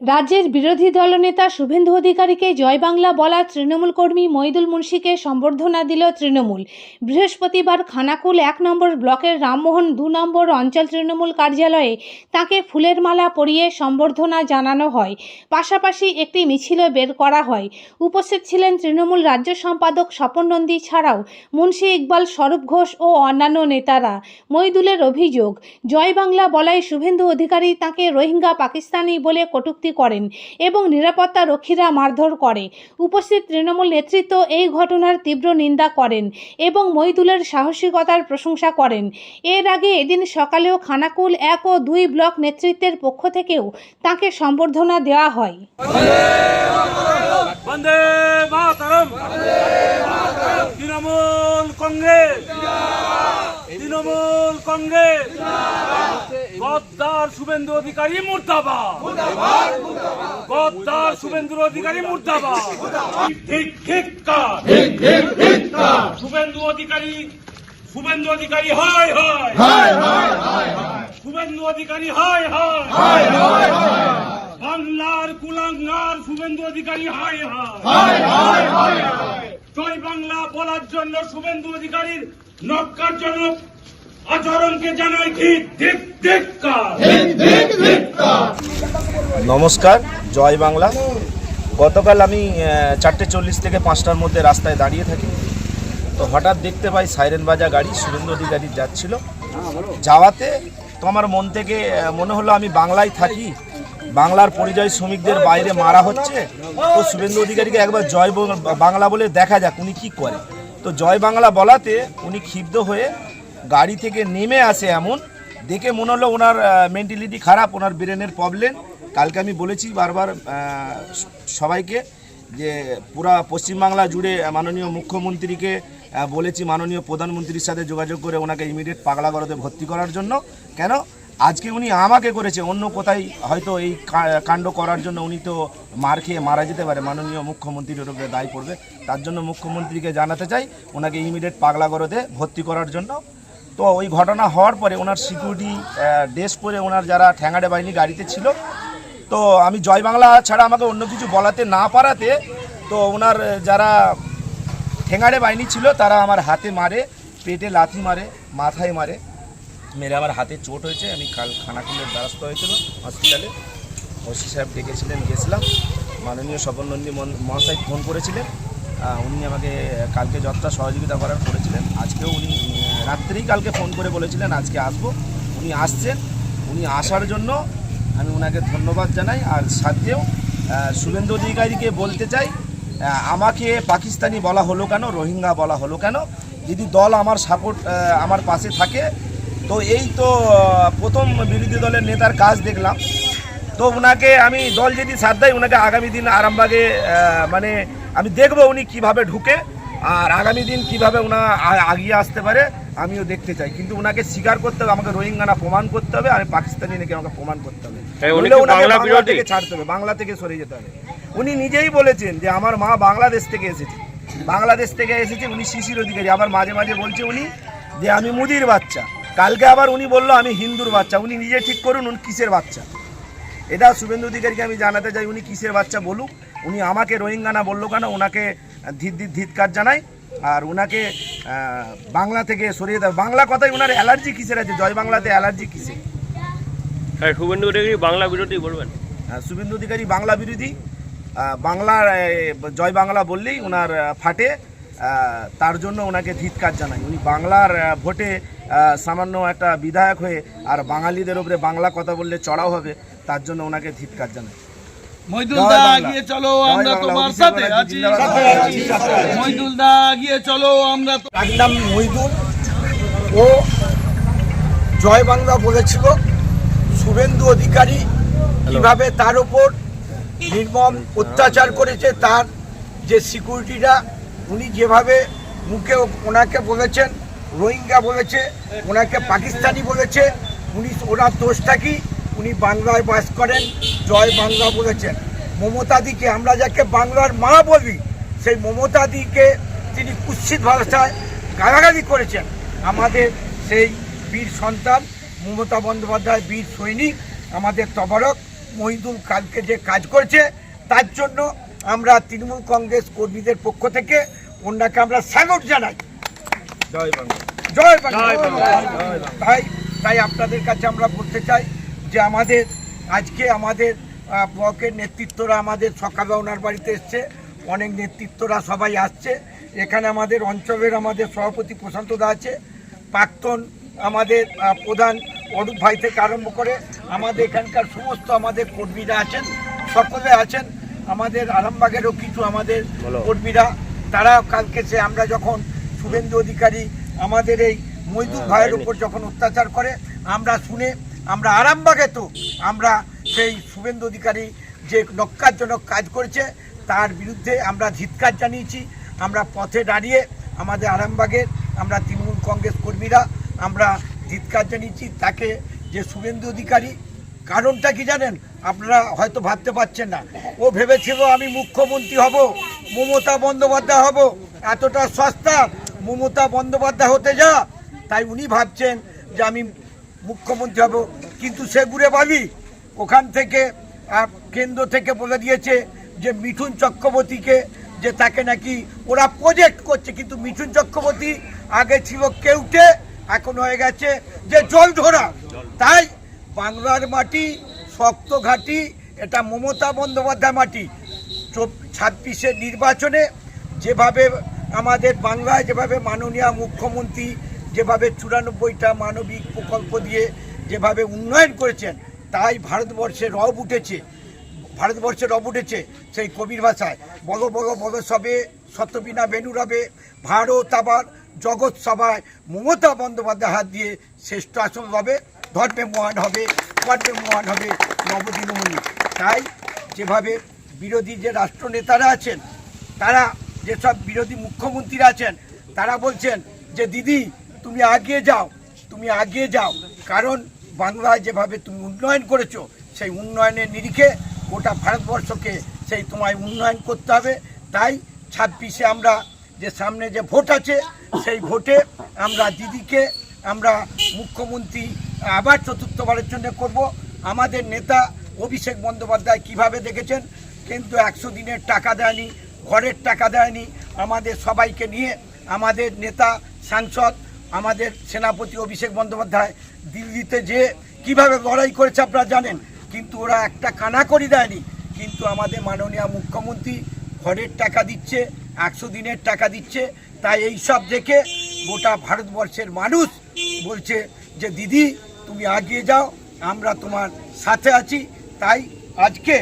রাজ্যের বিরোধী দলনেতা শুভেন্দু অধিকারীকে জয় বাংলা বলা তৃণমূল কর্মী মইদুল মুন্সিকে সম্বর্ধনা দিল তৃণমূল। বৃহস্পতিবার খানাকুল এক নম্বর ব্লকের রামমোহন দু নম্বর অঞ্চল তৃণমূল কার্যালয়ে তাকে ফুলের মালা পরিয়ে সম্বর্ধনা জানানো হয়। পাশাপাশি একটি মিছিলও বের করা হয়। উপস্থিত ছিলেন তৃণমূল রাজ্য সম্পাদক স্বপন নন্দী ছাড়াও মুন্সি ইকবাল স্বরূপ ঘোষ ও অন্যান্য নেতারা। মইদুলের অভিযোগ, জয় বাংলা বলায় শুভেন্দু অধিকারী তাকে রোহিঙ্গা পাকিস্তানি বলে কটূক্তি করেন এবং নিরাপত্তা রক্ষীরা মারধর করে। উপস্থিত তৃণমূল নেতৃত্ব এই ঘটনার তীব্র নিন্দা করেন এবং মইদুলের সাহসিকতার প্রশংসা করেন। এর আগে এদিন সকালেও খানাকুল এক ও দুই ব্লক নেতৃত্বের পক্ষ থেকেও তাকে সম্বর্ধনা দেওয়া হয়। তৃণমূল কংগ্রেস। তৃণমূল কংগ্রেস। গদ্দার শুভেন্দু অধিকারী মুর্দাবাদ। গদ্দার শুভেন্দু অধিকারী মুর্দাবাদ। ঠিক ঠিক শুভেন্দু অধিকারী শুভেন্দু অধিকারী হয় হয়। শুভেন্দু অধিকারী হয় হয়। বাংলার কুলাঙ্গার শুভেন্দু অধিকারী হায় হায়। জয় বাংলা বলার জন্য শুভেন্দু অধিকারীর নক্কারজনক আচরণকে জানাই ঠিক ঠিক ধিক্কার নমস্কার জয় বাংলা। গতকাল আমি চারটে চল্লিশ থেকে পাঁচটার মধ্যে রাস্তায় দাঁড়িয়ে থাকি। তো হঠাৎ দেখতে পাই সাইরেন বাজা গাড়ি সুরেন্দ্র অধিকারী যাচ্ছিল। যাওয়াতে তো আমার মন থেকে মনে হলো আমি বাংলায় থাকি। বাংলার পরিযায়ী শ্রমিকদের বাইরে মারা হচ্ছে। তো শুভেন্দু অধিকারীকে একবার জয় বাংলা বলে দেখা যাক উনি কি করে। তো জয় বাংলা বলাতে উনি ক্ষিপ্ত হয়ে গাড়ি থেকে নেমে আসে এমন। দেখে মনে হলো ওনার মেন্টালিটি খারাপ, ওনার ব্রেনের প্রবলেম কালকে আমি বলেছি বারবার সবাইকে যে পুরা পশ্চিমবাংলা জুড়ে মাননীয় মুখ্যমন্ত্রীকে বলেছি মাননীয় প্রধানমন্ত্রীর সাথে যোগাযোগ করে ওনাকে ইমিডিয়েট পাগলাগড়তে ভর্তি করার জন্য। কেন? আজকে উনি আমাকে করেছে, অন্য কোথায় হয়তো এই কাণ্ড করার জন্য উনি তো মার খেয়ে মারা যেতে পারে, মাননীয় মুখ্যমন্ত্রীর উপরে দায় পড়বে। তার জন্য মুখ্যমন্ত্রীকে জানাতে চাই, ওনাকে ইমিডিয়েট পাগলাগড়তে ভর্তি করার জন্য। তো ওই ঘটনা হওয়ার পরে ওনার সিকিউরিটি ড্রেস পরে ওনার যারা ঠ্যাঙাড়ে বাহিনী গাড়িতে ছিল, তো আমি জয় বাংলা ছাড়া আমাকে অন্য কিছু বলাতে না পারাতে, তো ওনার যারা ঠেঙাড়ে বাহিনী ছিল তারা আমার হাতে মারে, পেটে লাথি মারে, মাথায় মারে, মেরে আমার হাতে চোট হয়েছে, আমি কাল খানাকুলের দ্বারস্থ হয়েছিল হসপিটালে ওসি সাহেব ডেকেছিলেন, গেছিলাম। মাননীয় স্বপন নন্দী মহাশয় ফোন করেছিলেন। উনি আমাকে কালকে যতটা সহযোগিতা করার করেছিলেন। আজকেও উনি রাত্রেই কালকে ফোন করে বলেছিলেন, আজকে আসব। উনি আসছেন। উনি আসার জন্য আমি ওনাকে ধন্যবাদ জানাই। আর সাথেও শুভেন্দু অধিকারীকে বলতে চাই আমাকে পাকিস্তানি বলা হলো কেন, রোহিঙ্গা বলা হলো কেন? যদি দল আমার সাপোর্ট আমার পাশে থাকে, তো এই তো প্রথম বিরোধী দলের নেতার কাজ দেখলাম। তো ওনাকে আমি, দল যদি সাথ দেয় ওনাকে আগামী দিন আরামবাগে মানে আমি দেখব উনি কীভাবে ঢুকে আর আগামী দিন কীভাবে ওনা আগিয়ে আসতে পারে আমিও দেখতে চাই। কিন্তু ওনাকে স্বীকার করতে হবে আমাকে রোহিঙ্গা না প্রমাণ করতে হবে আর পাকিস্তানি নাকি আমাকে প্রমাণ করতে হবে। বাংলা থেকে ছাড়তে হবে বাংলা থেকে সরে যেতে হবে। উনি নিজেই বলেছেন যে আমার মা বাংলাদেশ থেকে এসেছে। বাংলাদেশ থেকে এসেছে উনি শিশির অধিকারী। আবার মাঝে মাঝে বলছে উনি যে আমি মুদির বাচ্চা। কালকে আবার উনি বলল আমি হিন্দুর বাচ্চা। উনি নিজে ঠিক করুন উনি কিসের বাচ্চা? এটা শুভেন্দু অধিকারীকে আমি জানাতে চাই উনি কিসের বাচ্চা বলুক। উনি আমাকে রোহিঙ্গা না বলল কেন? ওনাকে ধিত ধিত ধিৎকার জানাই। আর ওনাকে বাংলা থেকে সরিয়ে দেয় বাংলা কথায় ওনার অ্যালার্জি কিসের আছে? জয় বাংলাতে অ্যালার্জি কিসের হ্যাঁ শুভেন্দু অধিকারী বাংলা বিরোধী বলবেন। আহ, শুভেন্দু অধিকারী বাংলা বিরোধী। বাংলার জয় বাংলা বললেই ওনার ফাটে। তার জন্য ওনাকে ধিৎকার জানাই। উনি বাংলার ভোটে সামান্য একটা বিধায়ক হয়ে আর বাঙালিদের উপরে বাংলা কথা বললে চড়াও হবে তার জন্য ওনাকে ধিৎকার জানাই। জয় বাংলা। চলো আমরা তোমার সাথে আছি। আমরা ও জয় বাংলা বলেছিল। শুভেন্দু অধিকারী কীভাবে তার ওপর নির্মম অত্যাচার করেছে তার যে সিকিউরিটিরা উনি যেভাবে মুখে ওনাকে বলেছেন রোহিঙ্গা বলেছে ওনাকে পাকিস্তানি বলেছে উনি ওনার দোষটা কি? উনি বাংলায় বাস করেন জয় বাংলা বলেছেন। মমতাদিকে আমরা যাকে বাংলার মা বলি সেই মমতাদিকে তিনি কুৎসিত ভাষায় গালাগালি করেছেন। আমাদের সেই বীর সন্তান মমতা বন্দ্যোপাধ্যায় বীর সৈনিক আমাদের তবারক মহিদুল কালকে যে কাজ করেছে তার জন্য আমরা তৃণমূল কংগ্রেস কর্মীদের পক্ষ থেকে ওনাকে আমরা স্যালুট জানাই। জয় বাংলা। জয় বাংলা। তাই তাই আপনাদের কাছে আমরা বলতে চাই যে আমাদের আজকে আমাদের ব্লকের নেতৃত্বরা আমাদের সকালে ওনার বাড়িতে এসছে। অনেক নেতৃত্বরা সবাই আসছে। এখানে আমাদের অঞ্চলের আমাদের সভাপতি প্রশান্ত দা আছে। প্রাক্তন আমাদের প্রধান অরূপ ভাই থেকে আরম্ভ করে আমাদের এখানকার সমস্ত আমাদের কর্মীরা আছেন সকলে আছেন। আমাদের আরামবাগেরও কিছু আমাদের কর্মীরা তারা কালকে সে আমরা যখন শুভেন্দু অধিকারী আমাদের এই মইদুল ভাইয়ের উপর যখন অত্যাচার করে আমরা শুনে আমরা আরামবাগে তো আমরা সেই শুভেন্দু অধিকারী যে নক্কারজনক কাজ করেছে, তার বিরুদ্ধে আমরা ধিৎকার জানিয়েছি। আমরা পথে দাঁড়িয়ে আমাদের আরামবাগের আমরা তৃণমূল কংগ্রেস কর্মীরা আমরা ধিৎকার জানিয়েছি। তাকে যে শুভেন্দু অধিকারী, কারণটা কি জানেন? আপনারা হয়তো ভাবতে পারছেন না। ও ভেবেছিল আমি মুখ্যমন্ত্রী হব, মমতা বন্দ্যোপাধ্যায় হব। এতটা সস্তা মমতা বন্দ্যোপাধ্যায় হতে যা। তাই উনি ভাবছেন যে আমি মুখ্যমন্ত্রী হব। কিন্তু সে ঘুরে বালি ওখান থেকে কেন্দ্র থেকে বলে দিয়েছে যে মিঠুন চক্রবর্তীকে, যে তাকে নাকি ওরা প্রজেক্ট করছে। কিন্তু মিঠুন চক্রবর্তী আগে ছিল কেউটে, এখন হয়ে গেছে যে জল ধরা তাই বাংলার মাটি শক্ত ঘাটি, এটা মমতা বন্দ্যোপাধ্যায় মাটি। ছাব্বিশের নির্বাচনে যেভাবে আমাদের বাংলায় যেভাবে মাননীয় মুখ্যমন্ত্রী যেভাবে চুরানব্বইটা মানবিক প্রকল্প দিয়ে যেভাবে উন্নয়ন করেছেন তাই ভারতবর্ষে রব উঠেছে, ভারতবর্ষে রব উঠেছে সেই কবির ভাষায়। বড় বড় বড় সবে বেনু রবে ভারত আবার জগৎ সভায় মমতা বন্দ্যোপাধ্যায় হাত দিয়ে শ্রেষ্ঠ আসন হবে ধর্মে মহান হবে, কর্মে মহান হবে নবদিনমণি তাই যেভাবে বিরোধী যে রাষ্ট্রনেতারা আছেন, তারা যেসব বিরোধী মুখ্যমন্ত্রীরা আছেন, তারা বলছেন যে, দিদি, তুমি আগিয়ে যাও, তুমি আগিয়ে যাও। কারণ বাংলায় যেভাবে তুমি উন্নয়ন করেছ, সেই উন্নয়নের নিরিখে গোটা ভারতবর্ষকে সেই তোমায় উন্নয়ন করতে হবে। তাই ছাব্বিশে আমরা যে সামনে যে ভোট আছে, সেই ভোটে আমরা দিদিকে, আমরা মুখ্যমন্ত্রী আবার চতুর্থবারের জন্য করব। আমাদের নেতা অভিষেক বন্দ্যোপাধ্যায় কীভাবে দেখেছেন? কিন্তু একশো দিনের টাকা দেয়নি, ঘরের টাকা দেয়নি। আমাদের সবাইকে নিয়ে আমাদের নেতা, সাংসদ, আমাদের সেনাপতি অভিষেক বন্দ্যোপাধ্যায় দিল্লিতে যে কীভাবে লড়াই করেছে আপনারা জানেন, কিন্তু ওরা একটা কানা করি দেয়নি। কিন্তু আমাদের মাননীয় মুখ্যমন্ত্রী ঘরের টাকা দিচ্ছে, একশো দিনের টাকা দিচ্ছে। তাই এই সব দেখে গোটা ভারতবর্ষের মানুষ বলছে যে, দিদি, তুমি আগিয়ে যাও, আমরা তোমার সাথে আছি। তাই আজকে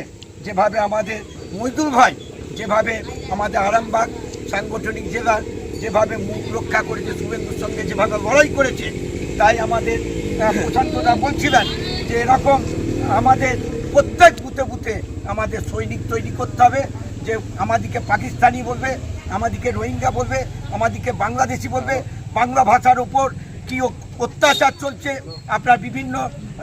যেভাবে আমাদের মজদুর ভাই, যেভাবে আমাদের আরামবাগ সাংগঠনিক জেলার, যেভাবে মুখ রক্ষা করেছে শুভেন্দুর সঙ্গে, যেভাবে লড়াই করেছে তাই আমাদের প্রশান্তরা বলছিলেন যে এরকম আমাদের প্রত্যেক বুথে বুথে আমাদের সৈনিক তৈরি করতে হবে, যে আমাদিকে পাকিস্তানি বলবে আমাদিকে রোহিঙ্গা বলবে আমাদিকে বাংলাদেশি বলবে। বাংলা ভাষার উপর কি অত্যাচার চলছে, আপনার বিভিন্ন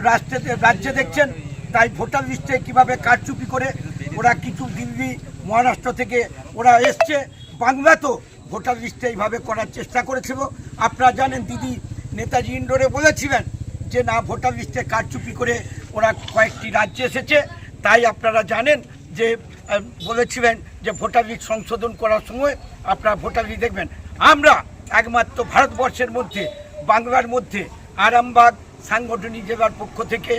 রাষ্ট্রে, রাজ্যে দেখছেন, তাই ভোটার লিস্টে কীভাবে কারচুপি করে ওরা কিছু দিল্লি, মহারাষ্ট্র থেকে ওরা এসছে। বাংলা তো ভোটার লিস্টে এইভাবে করার চেষ্টা করেছিল। আপনারা জানেন দিদি নেতাজি ইন্ডোরে বলেছিলেন যে, না, ভোটার লিস্টে কারচুপি করে ওরা কয়েকটি রাজ্যে এসেছে। তাই আপনারা জানেন যে বলেছিলেন যে, ভোটার লিস্ট সংশোধন করার সময় আপনারা ভোটার লিস্ট দেখবেন। আমরা একমাত্র ভারতবর্ষের মধ্যে, বাংলার মধ্যে, আরামবাগ সাংগঠনিক জেলার পক্ষ থেকে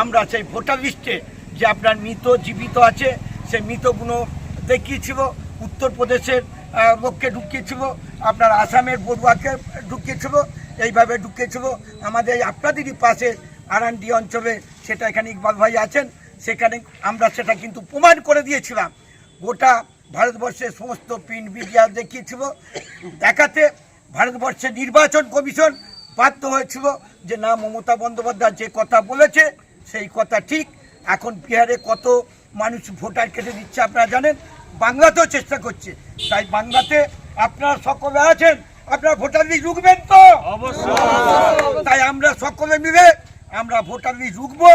আমরা সেই ভোটার লিস্টে যে আপনার মৃত, জীবিত আছে, সেই মৃতগুলো দেখিয়েছিল, উত্তরপ্রদেশের লোককে ঢুকিয়েছিল, আপনার আসামের বড়ুয়াকে ঢুকিয়েছিল এইভাবে ঢুকেছিল। আমাদের এই আপনাদেরই পাশে আরান্ডি অঞ্চলে সেটা এখানে ইকবাল ভাই আছেন। সেখানে আমরা সেটা কিন্তু প্রমাণ করে দিয়েছিলাম। গোটা ভারতবর্ষের সমস্ত প্রিন্ট মিডিয়া দেখিয়েছিল। দেখাতে ভারতবর্ষের নির্বাচন কমিশন বাধ্য হয়েছিল যে না, মমতা বন্দ্যোপাধ্যায় যে কথা বলেছে, সেই কথা ঠিক। এখন বিহারে কত মানুষ ভোটার কেটে দিচ্ছে আপনারা জানেন? বাংলাতেও চেষ্টা করছে। তাই বাংলাতে আপনারা সকলে আছেন আপনারা ভোটার লিস্ট রুখবেন তো? তাই আমরা সকলে মিলে আমরা ভোটার লিস্ট রুখবো।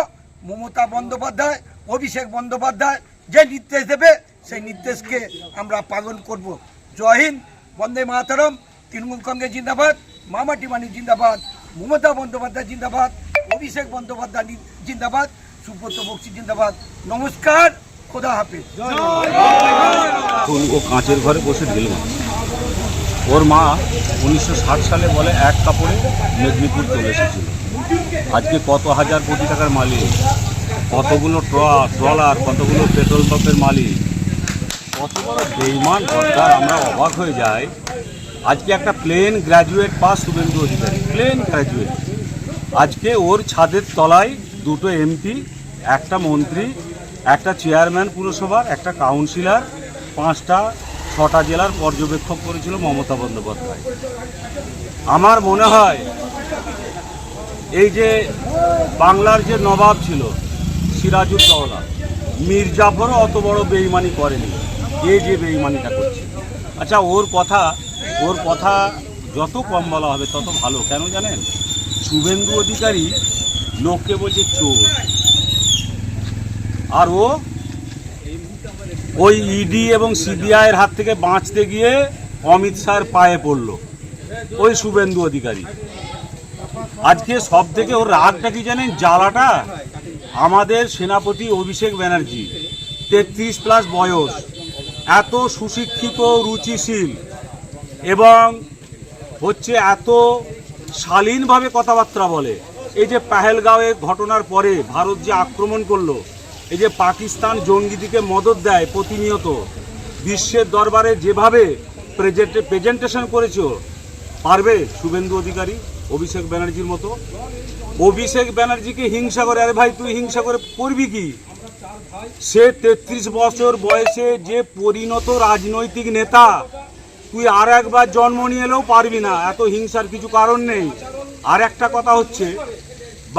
মমতা বন্দ্যোপাধ্যায় অভিষেক বন্দ্যোপাধ্যায় যে নির্দেশ দেবে সেই নির্দেশকে আমরা পালন করব। জয় হিন্দ বন্দে মাতরম তৃণমূল কংগ্রেস জিন্দাবাদ মামাটি মানি জিন্দাবাদ মমতা বন্দ্যোপাধ্যায় জিন্দাবাদ অভিষেক বন্দ্যোপাধ্যায় জিন্দাবাদ সুব্রত বক্সি জিন্দাবাদ। নমস্কার খোদা হাফেজ। ও কাঁচের ঘরে বসে ঢিল ওর মা উনিশশো ষাট সালে বলে এক কাপড়ে মেদিনীপুর চলে এসেছিল। আজকে কত হাজার কোটি টাকার মালিক? কতগুলো ট্র- ট্রলার, কতগুলো পেট্রোল পাম্পের মালিক? কত বড় বেইমান সরকার, আমরা অবাক হয়ে যাই। আজকে একটা plain graduate pass Suvendu Adhikari, plain graduate আজকে ওর ছাদের তলায় দুটো এমপি, একটা মন্ত্রী, একটা চেয়ারম্যান পুরসভার, একটা কাউন্সিলর, পাঁচটা ছটা জেলার পর্যবেক্ষক করেছিল মমতা বন্দ্যোপাধ্যায়। আমার মনে হয় এই যে বাংলার যে নবাব ছিল সিরাজউদ্দৌলা মীর জাফরও অত বড় বেইমানি করেনি এ যে বেইমানিটা করছে। আচ্ছা ওর কথা ওর কথা যত কম বলা হবে তত ভালো, কেন জানেন? শুভেন্দু অধিকারী লোককে বলছে চোর। আর ও ওই ইডি এবং সিবিআইয়ের হাত থেকে বাঁচতে গিয়ে অমিত শাহের পায়ে পড়ল, ওই শুভেন্দু অধিকারী। আজকে সব থেকে ওর রাগটা কি জানেন? জ্বালাটা আমাদের সেনাপতি অভিষেক ব্যানার্জি, তেত্রিশ প্লাস বয়স, এত সুশিক্ষিত, রুচিশীল এবং হচ্ছে এত শালীনভাবে কথাবার্তা বলে। এই যে পাহেলগাঁওয়ের ঘটনার পরে ভারত যে আক্রমণ করল এই যে পাকিস্তান জঙ্গিদিকে মদত দেয় প্রতিনিয়ত, বিশ্বের দরবারে যেভাবে প্রেজেন্টেশন করেছ, পারবে শুভেন্দু অধিকারী, অভিষেক ব্যানার্জির মতো? অভিষেক ব্যানার্জিকে হিংসা করে, আরে ভাই তুই হিংসা করে করবি কি? সে তেত্রিশ বছর বয়সে যে পরিণত রাজনৈতিক নেতা, তুই আর একবার জন্ম নিয়ে এলেও পারবি না, এত হিংসার কিছু কারণ নেই। আর একটা কথা হচ্ছে,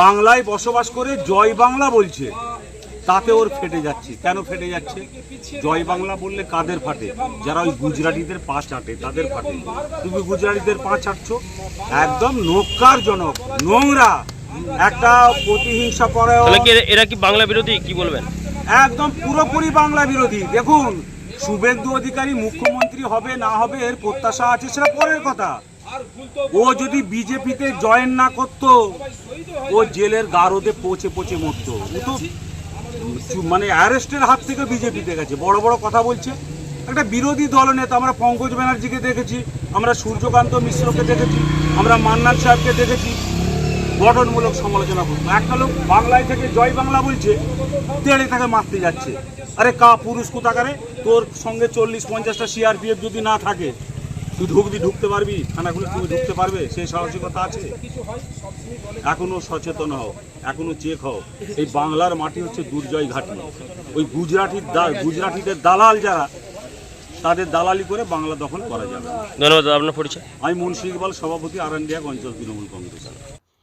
বাংলায় বসবাস করে জয় বাংলা বলছে। তাতে ওর ফেটে যাচ্ছে। কেন ফেটে যাচ্ছে? জয় বাংলা বললে কাদের ফাটে? যারা ওই গুজরাটিদের পা চাটে তাদের ফাটে। তুমি গুজরাটিদের পা চাটছো? একদম নক্কারজনক নোংরা। একটা প্রতিহিংসা করে এরা- কি বাংলা বিরোধী? কি বলবেন? একদম পুরোপুরি বাংলা বিরোধী। দেখুন শুভেন্দু অধিকারী মুখ্যমন্ত্রী হবে না হবে এর প্রত্যাশা আছে সেটা পরের কথা। ও যদি বিজেপিতে জয়েন না করতো ও জেলের গারদে পচে পচে মরতো। ও তো চু- মানে অ্যারেস্টের হাত থেকে বিজেপিতে গেছে বড় বড় কথা বলছে। একটা বিরোধী দলনেতা আমরা পঙ্কজ ব্যানার্জিকে দেখেছি, আমরা সূর্যকান্ত মিশ্রকে দেখেছি, আমরা মান্নান সাহেবকে দেখেছি। গঠনমূলক সমালোচনা করব একটা লোক বাংলায় থেকে জয় বাংলা বলছে, তেড়ে তাকে মারতে যাচ্ছে। আরে কা পুরুষ কোথাকারে? তোর সঙ্গে চল্লিশ পঞ্চাশটা সিআরপিএফ যদি না থাকে তুই ঢুকবি ঢুকতে পারবি থানাগুলো তুমি ঢুকতে পারবে সেই সাহসিকতা আছে। এখনও সচেতন হও এখনও চেক হও। এই বাংলার মাটি হচ্ছে দুর্জয় ঘাটি। ওই গুজরাটির দাল গুজরাটিদের দালাল যারা তাদের দালালি করে বাংলা দখল করা যাবে। ধন্যবাদ আপনার পরিচয়। আমি মুন্সি ইকবাল সভাপতি আরান্ডিয়াক অঞ্চল তৃণমূল কংগ্রেস।